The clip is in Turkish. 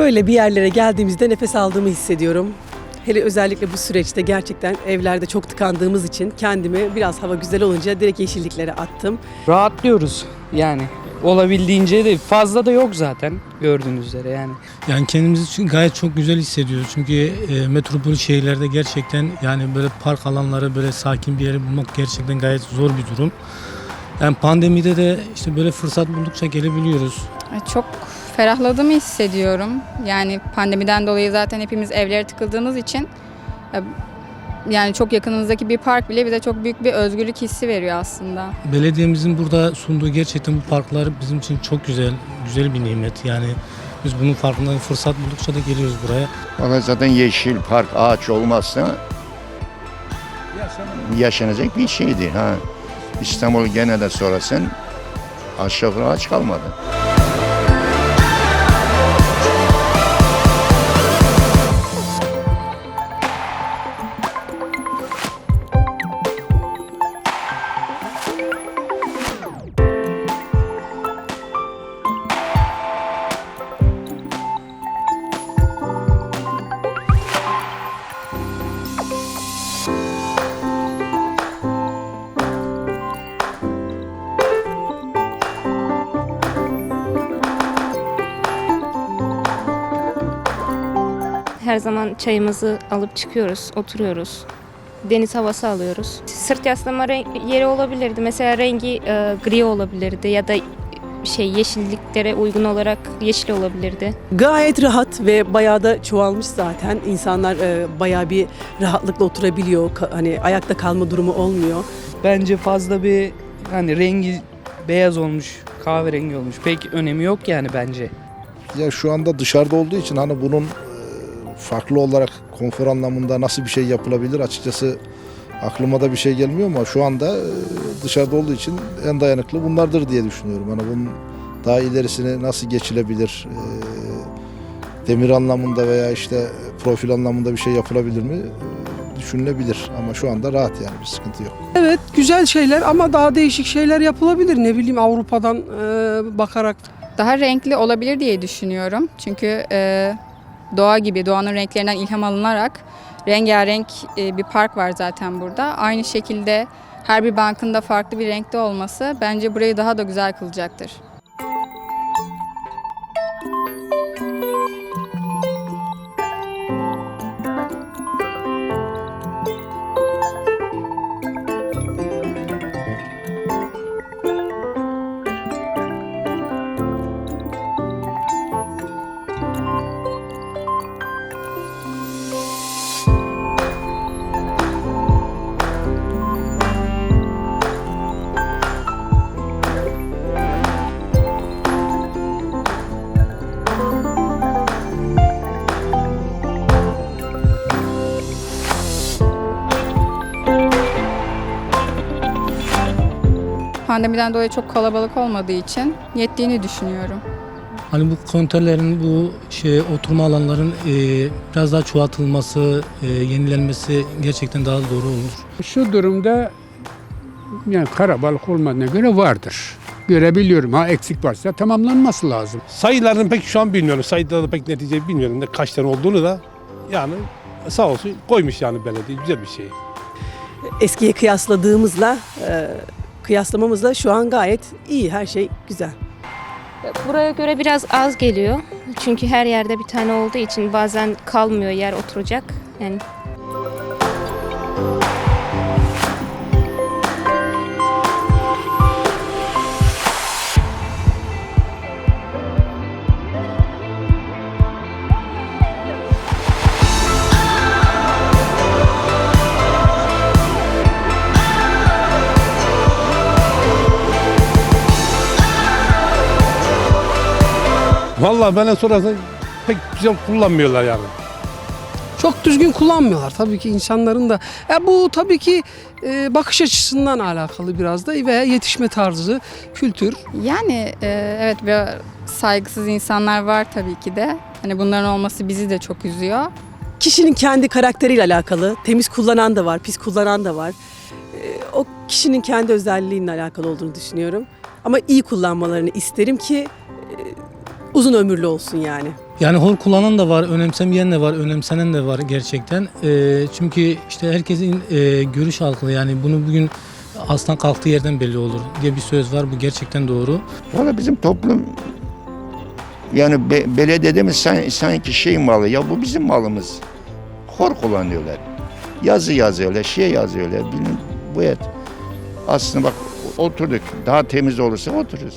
Böyle bir yerlere geldiğimizde nefes aldığımı hissediyorum. Hele özellikle bu süreçte gerçekten evlerde çok tıkandığımız için kendimi biraz hava güzel olunca direkt yeşilliklere attım. Rahatlıyoruz yani. Olabildiğince de fazla da yok zaten gördüğünüz üzere yani. Yani kendimizi için gayet çok güzel hissediyoruz. Çünkü e, metropol şehirlerde gerçekten yani böyle park alanları böyle sakin bir yeri bulmak gerçekten gayet zor bir durum. Yani pandemide de işte böyle fırsat buldukça gelebiliyoruz. Çok ferahladığımı hissediyorum. Yani pandemiden dolayı zaten hepimiz evlere tıkıldığımız için e, yani çok yakınımızdaki bir park bile bize çok büyük bir özgürlük hissi veriyor aslında. Belediyemizin burada sunduğu gerçekten bu parklar bizim için çok güzel, güzel bir nimet. Yani biz bunun farkında fırsat buldukça da geliyoruz buraya. Valla zaten yeşil park, ağaç olmazsa yaşanacak bir şey değil. Ha. İstanbul gene de sorarsan aşağı yukarı ağaç kalmadı. Her zaman çayımızı alıp çıkıyoruz, oturuyoruz. Deniz havası alıyoruz. Sırt yaslama yeri olabilirdi. Mesela rengi e, gri olabilirdi ya da şey yeşilliklere uygun olarak yeşil olabilirdi. Gayet rahat ve bayağı da çoğalmış zaten. İnsanlar e, bayağı bir rahatlıkla oturabiliyor. Ka- Hani ayakta kalma durumu olmuyor. Bence fazla bir hani rengi beyaz olmuş, kahverengi olmuş. Pek önemi yok yani bence. Ya şu anda dışarıda olduğu için hani bunun farklı olarak konfor anlamında nasıl bir şey yapılabilir açıkçası aklıma da bir şey gelmiyor ama şu anda e, dışarıda olduğu için en dayanıklı bunlardır diye düşünüyorum. Hani bunun daha ilerisini nasıl geçilebilir? e, Demir anlamında veya işte profil anlamında bir şey yapılabilir mi? E, Düşünülebilir ama şu anda rahat yani bir sıkıntı yok. Evet güzel şeyler ama daha değişik şeyler yapılabilir. Ne bileyim Avrupa'dan e, bakarak Daha renkli olabilir diye düşünüyorum. Çünkü e, doğa gibi, doğanın renklerinden ilham alınarak rengarenk e, bir park var zaten burada. Aynı şekilde her bir bankın da farklı bir renkte olması bence burayı daha da güzel kılacaktır. Pandemiden dolayı çok kalabalık olmadığı için yettiğini düşünüyorum. Hani bu konteynerlerin, bu şey oturma alanların e, biraz daha çoğaltılması, e, yenilenmesi gerçekten daha doğru olur. Şu durumda yani karabalık olmadığına göre vardır. Görebiliyorum. Ha eksik varsa tamamlanması lazım. Sayılarını pek şu an bilmiyorum. Sayıda da pek netice bilmiyorum. Ne kaç tane olduğunu da yani sağ olsun koymuş yani belediye güzel bir şey. Eskiye kıyasladığımızla, e, kıyaslamamızla şu an gayet iyi. Her şey güzel. Buraya göre biraz az geliyor. Çünkü her yerde bir tane olduğu için bazen kalmıyor yer oturacak. Yani Vallahi bana sorarsan pek güzel kullanmıyorlar yani. çok düzgün kullanmıyorlar tabii ki insanların da. Ya bu tabii ki e, bakış açısından alakalı biraz da ve yetişme tarzı, kültür. Yani e, evet bir saygısız insanlar var tabii ki de. Hani bunların olması bizi de çok üzüyor. Kişinin kendi karakteriyle alakalı. Temiz kullanan da var, pis kullanan da var. E, o kişinin kendi özelliğiyle alakalı olduğunu düşünüyorum. Ama iyi kullanmalarını isterim ki e, uzun ömürlü olsun yani. Yani hor kullanan da var, önemsemeyen de var, önemsenen de var gerçekten. Ee, çünkü işte herkesin e, görüş algılı yani bunu bugün aslan kalktığı yerden belli olur diye bir söz var. Bu gerçekten doğru. Valla bizim toplum yani be, belediyemiz san- sanki şey malı ya bu bizim malımız. Hor kullanıyorlar. Yazı yazıyorlar, şey yazıyorlar. Bilmem, bu et. Aslında bak oturduk. Daha temiz olursa otururuz.